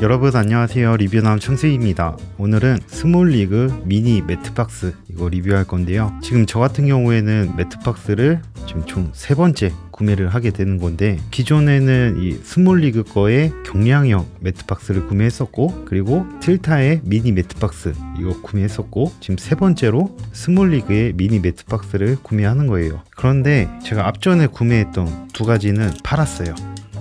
여러분 안녕하세요. 리뷰남 청수입니다. 오늘은 스몰리그 미니 매트박스 이거 리뷰할 건데요. 지금 저 같은 경우에는 매트박스를 지금 총 세 번째 구매를 하게 되는 건데 기존에는 이 스몰리그 거의 경량형 매트박스를 구매했었고 그리고 틸타의 미니 매트박스 이거 구매했었고 지금 세 번째로 스몰리그의 미니 매트박스를 구매하는 거예요. 그런데 제가 앞전에 구매했던 두 가지는 팔았어요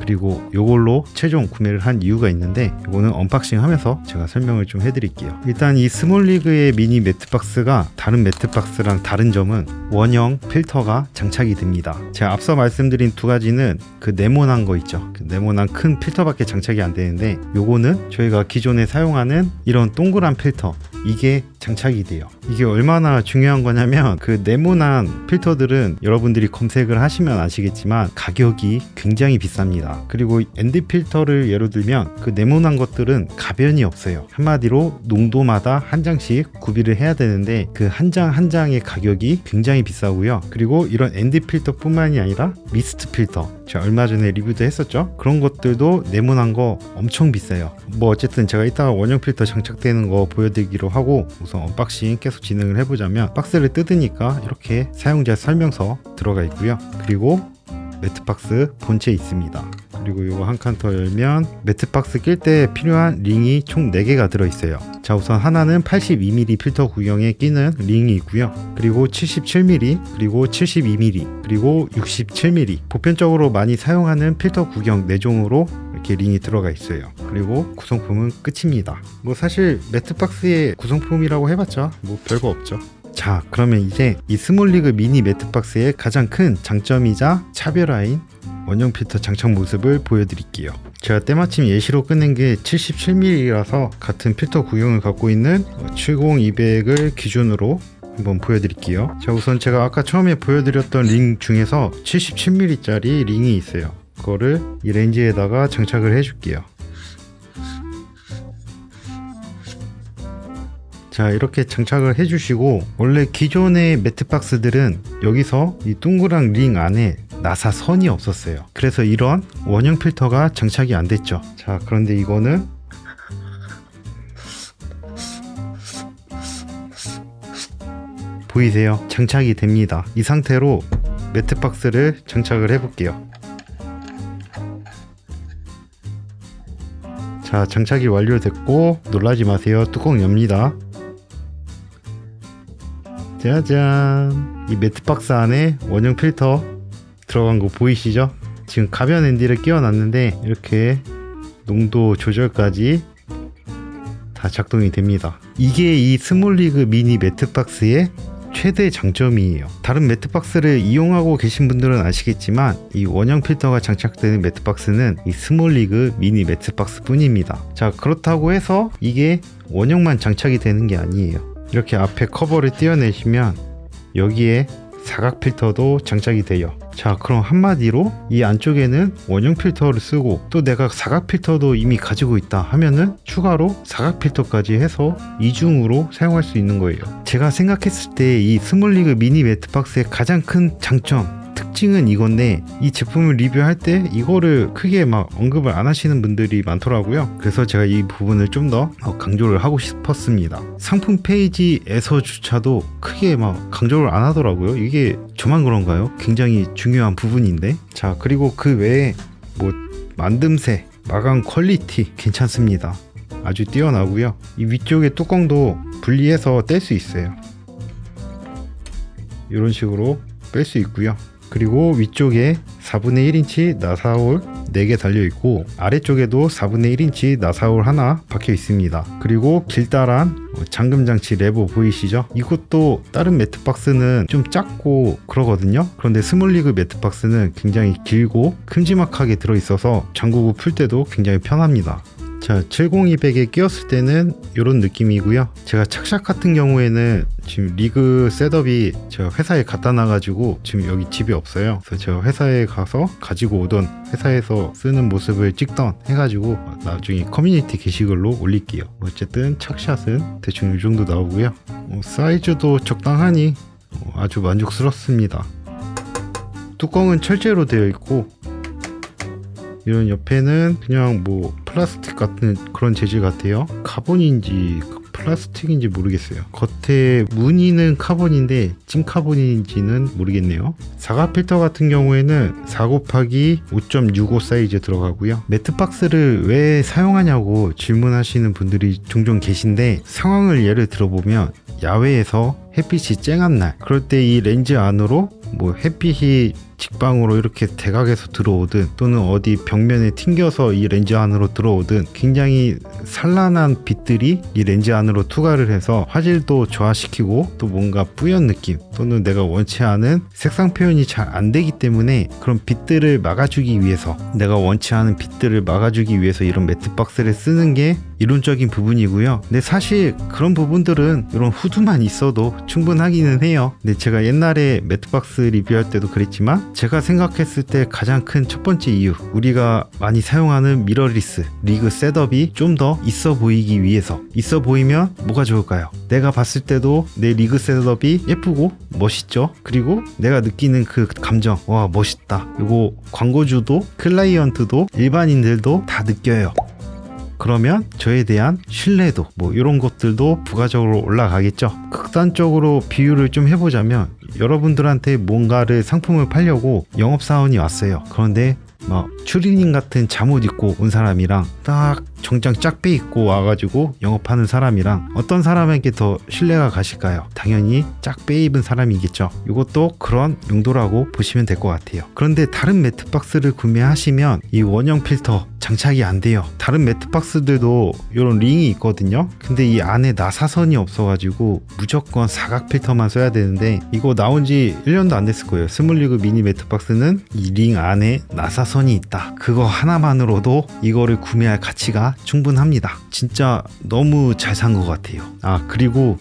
그리고 이걸로 최종 구매를 한 이유가 있는데 이거는 언박싱 하면서 제가 설명을 좀 해드릴게요. 일단 이 스몰리그의 미니 매트박스가 다른 매트박스랑 다른 점은 원형 필터가 장착이 됩니다. 제가 앞서 말씀드린 두 가지는 그 네모난 거 있죠. 그 네모난 큰 필터밖에 장착이 안 되는데 요거는 저희가 기존에 사용하는 이런 동그란 필터 이게 장착이 돼요. 이게 얼마나 중요한 거냐면 그 네모난 필터들은 여러분들이 검색을 하시면 아시겠지만 가격이 굉장히 비쌉니다. 그리고 엔드 필터를 예로 들면 그 네모난 것들은 가변이 없어요. 한마디로 농도마다 한 장씩 구비를 해야 되는데 그 한 장한 장의 가격이 굉장히 비싸고요. 그리고 이런 엔드 필터뿐만이 아니라 미스트 필터 제가 얼마 전에 리뷰도 했었죠. 그런 것들도 네모난 거 엄청 비싸요. 뭐 어쨌든 제가 이따가 원형 필터 장착되는 거 보여드리기로 하고 우선 언박싱 계속 진행을 해보자면 박스를 뜯으니까 이렇게 사용자 설명서 들어가 있고요. 그리고 매트박스 본체 있습니다. 그리고 이거 한 칸 더 열면 매트박스 낄 때 필요한 링이 총 4개가 들어있어요. 자 우선 하나는 82mm 필터 구경에 끼는 링이 있고요. 그리고 77mm 그리고 72mm 그리고 67mm 보편적으로 많이 사용하는 필터 구경 4종으로 이렇게 링이 들어가 있어요. 그리고 구성품은 끝입니다. 뭐 사실 매트박스의 구성품이라고 해봤자 뭐 별거 없죠. 자 그러면 이제 이 스몰리그 미니 매트박스의 가장 큰 장점이자 차별화인 원형 필터 장착 모습을 보여드릴게요 제가 때마침 예시로 꺼낸 게 77mm라서 같은 필터 구형을 갖고 있는 70200을 기준으로 한번 보여드릴게요 자 우선 제가 아까 처음에 보여드렸던 링 중에서 77mm짜리 링이 있어요 그거를 이 렌즈에다가 장착을 해줄게요. 자 이렇게 장착을 해주시고 원래 기존의 매트박스들은 여기서 이 동그란 링 안에 나사 선이 없었어요. 그래서 이런 원형 필터가 장착이 안 됐죠. 자 그런데 이거는 보이세요? 장착이 됩니다. 이 상태로 매트박스를 장착을 해 볼게요 자 장착이 완료됐고 놀라지 마세요. 뚜껑 엽니다. 짜잔. 이 매트박스 안에 원형 필터 들어간 거 보이시죠? 지금 가변 앤디를 끼워놨는데 이렇게 농도 조절까지 다 작동이 됩니다. 이게 이 스몰리그 미니 매트박스의 최대 장점이에요. 다른 매트박스를 이용하고 계신 분들은 아시겠지만 이 원형 필터가 장착되는 매트박스는 이 스몰리그 미니 매트박스 뿐입니다. 자 그렇다고 해서 이게 원형만 장착이 되는 게 아니에요. 이렇게 앞에 커버를 떼어내시면 여기에 사각 필터도 장착이 돼요. 자 그럼 한마디로 이 안쪽에는 원형 필터를 쓰고 또 내가 사각 필터도 이미 가지고 있다 하면은 추가로 사각 필터까지 해서 이중으로 사용할 수 있는 거예요. 제가 생각했을 때 이 스몰리그 미니 매트박스의 가장 큰 장점 특징은 이건데 이 제품을 리뷰할 때 이거를 크게 막 언급을 안 하시는 분들이 많더라고요. 그래서 제가 이 부분을 좀 더 강조를 하고 싶었습니다. 상품 페이지에서조차도 크게 막 강조를 안 하더라고요. 이게 저만 그런가요? 굉장히 중요한 부분인데. 자, 그리고 그 외에 뭐 만듦새, 마감 퀄리티 괜찮습니다. 아주 뛰어나고요. 이 위쪽에 뚜껑도 분리해서 뗄 수 있어요. 이런 식으로 뺄 수 있고요. 그리고 위쪽에 4분의 1인치 나사올 4개 달려 있고 아래쪽에도 4분의 1인치 나사올 하나 박혀 있습니다. 그리고 길다란 잠금 장치 레버 보이시죠? 이것도 다른 매트박스는 좀 작고 그러거든요. 그런데 스몰리그 매트박스는 굉장히 길고 큼지막하게 들어 있어서 잠그고 풀 때도 굉장히 편합니다. 자 70200에 끼웠을 때는 이런 느낌이고요. 제가 착샷 같은 경우에는 지금 리그 셋업이 제가 회사에 갖다 놔가지고 지금 여기 집에 없어요. 그래서 제가 회사에 가서 가지고 오던 회사에서 쓰는 모습을 찍던 해가지고 나중에 커뮤니티 게시글로 올릴게요. 어쨌든 착샷은 대충 이 정도 나오고요. 어, 사이즈도 적당하니 어, 아주 만족스럽습니다. 뚜껑은 철제로 되어 있고 이런 옆에는 그냥 뭐 플라스틱 같은 그런 재질 같아요. 카본인지 플라스틱인지 모르겠어요. 겉에 무늬는 카본인데 찐 카본인지는 모르겠네요. 사각 필터 같은 경우에는 4 곱하기 5.65 사이즈 들어가고요. 매트 박스를 왜 사용하냐고 질문하시는 분들이 종종 계신데 상황을 예를 들어보면 야외에서 햇빛이 쨍한 날 그럴 때 이 렌즈 안으로 뭐 햇빛이 직방으로 이렇게 대각에서 들어오든 또는 어디 벽면에 튕겨서 이 렌즈 안으로 들어오든 굉장히 산란한 빛들이 이 렌즈 안으로 투과를 해서 화질도 저하시키고 또 뭔가 뿌연 느낌 또는 내가 원치 않은 색상 표현이 잘 안 되기 때문에 그런 빛들을 막아주기 위해서 내가 원치 않은 빛들을 막아주기 위해서 이런 매트 박스를 쓰는 게 이론적인 부분이고요. 근데 사실 그런 부분들은 이런 후드만 있어도 충분하기는 해요. 근데 제가 옛날에 매트박스 리뷰할 때도 그랬지만 제가 생각했을 때 가장 큰 첫 번째 이유 우리가 많이 사용하는 미러리스 리그 셋업이 좀 더 있어 보이기 위해서 있어 보이면 뭐가 좋을까요? 내가 봤을 때도 내 리그 셋업이 예쁘고 멋있죠. 그리고 내가 느끼는 그 감정 와 멋있다. 그리고 광고주도 클라이언트도 일반인들도 다 느껴요. 그러면 저에 대한 신뢰도 뭐 이런 것들도 부가적으로 올라가겠죠. 극단적으로 비유를 좀 해보자면 여러분들한테 뭔가를 상품을 팔려고 영업사원이 왔어요. 그런데 막 추리닝 같은 잠옷 입고 온 사람이랑 딱 정장 짝배 입고 와가지고 영업하는 사람이랑 어떤 사람에게 더 신뢰가 가실까요? 당연히 짝배 입은 사람이겠죠. 이것도 그런 용도라고 보시면 될 것 같아요. 그런데 다른 매트박스를 구매하시면 이 원형 필터 장착이 안 돼요. 다른 매트박스들도 이런 링이 있거든요. 근데 이 안에 나사선이 없어가지고 무조건 사각 필터만 써야 되는데 이거 나온 지 1년도 안 됐을 거예요. 스몰리그 미니 매트박스는 이 링 안에 나사선이 있다. 그거 하나만으로도 이거를 구매할 가치가 충분합니다. 진짜 너무 잘 산 것 같아요. 아, 그리고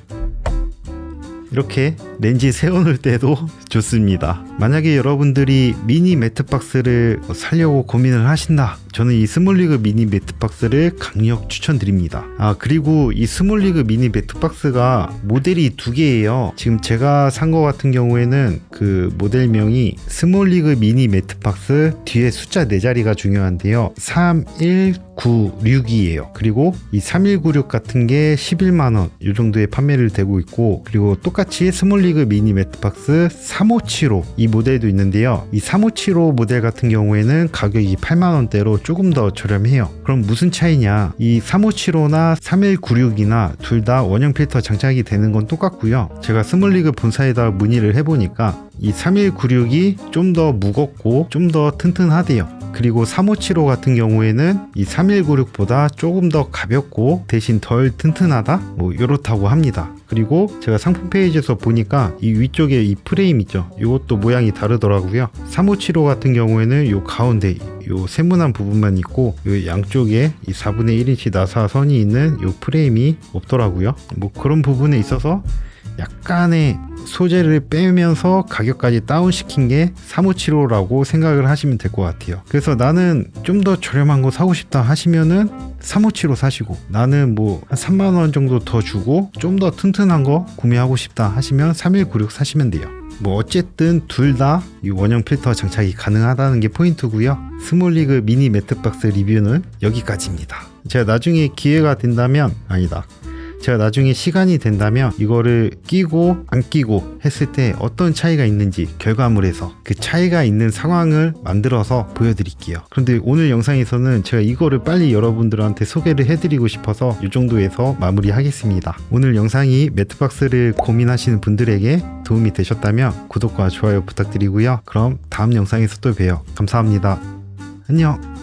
이렇게 렌즈 세워놓을 때도 좋습니다. 만약에 여러분들이 미니 매트박스를 사려고 고민을 하신다. 저는 이 스몰리그 미니 매트박스를 강력 추천드립니다. 아 그리고 이 스몰리그 미니 매트박스가 모델이 두 개예요. 지금 제가 산 거 같은 경우에는 그 모델명이 스몰리그 미니 매트박스 뒤에 숫자 4자리가 중요한데요. 3196이에요. 그리고 이 3196 같은 게 11만원 이 정도에 판매를 되고 있고 그리고 똑같이 스몰리그 미니 매트박스 3575 이 모델도 있는데요. 이 3575 모델 같은 경우에는 가격이 8만원대로 조금 더 저렴해요. 그럼 무슨 차이냐? 이 3575나 3196이나 둘 다 원형 필터 장착이 되는 건 똑같고요. 제가 스몰리그 본사에다 문의를 해보니까 이 3196이 좀 더 무겁고 좀 더 튼튼하대요. 그리고 3575 같은 경우에는 이 3196보다 조금 더 가볍고 대신 덜 튼튼하다? 뭐 이렇다고 합니다. 그리고 제가 상품 페이지에서 보니까 이 위쪽에 이 프레임 있죠. 이것도 모양이 다르더라고요. 3575 같은 경우에는 요 가운데 요 세모난 부분만 있고 요 양쪽에 이 4분의 1인치 나사선이 있는 요 프레임이 없더라고요. 뭐 그런 부분에 있어서 약간의 소재를 빼면서 가격까지 다운시킨 게 3575라고 생각을 하시면 될 것 같아요. 그래서 나는 좀 더 저렴한 거 사고 싶다 하시면은 3575 사시고 나는 뭐 한 3만 원 정도 더 주고 좀 더 튼튼한 거 구매하고 싶다 하시면 3196 사시면 돼요. 뭐 어쨌든 둘 다 이 원형 필터 장착이 가능하다는 게 포인트고요. 스몰리그 미니 매트박스 리뷰는 여기까지입니다. 제가 나중에 기회가 된다면 아니다. 제가 나중에 시간이 된다면 이거를 끼고 안 끼고 했을 때 어떤 차이가 있는지 결과물에서 그 차이가 있는 상황을 만들어서 보여드릴게요. 그런데 오늘 영상에서는 제가 이거를 빨리 여러분들한테 소개를 해드리고 싶어서 이 정도에서 마무리하겠습니다. 오늘 영상이 매트박스를 고민하시는 분들에게 도움이 되셨다면 구독과 좋아요 부탁드리고요. 그럼 다음 영상에서 또 봬요. 감사합니다. 안녕.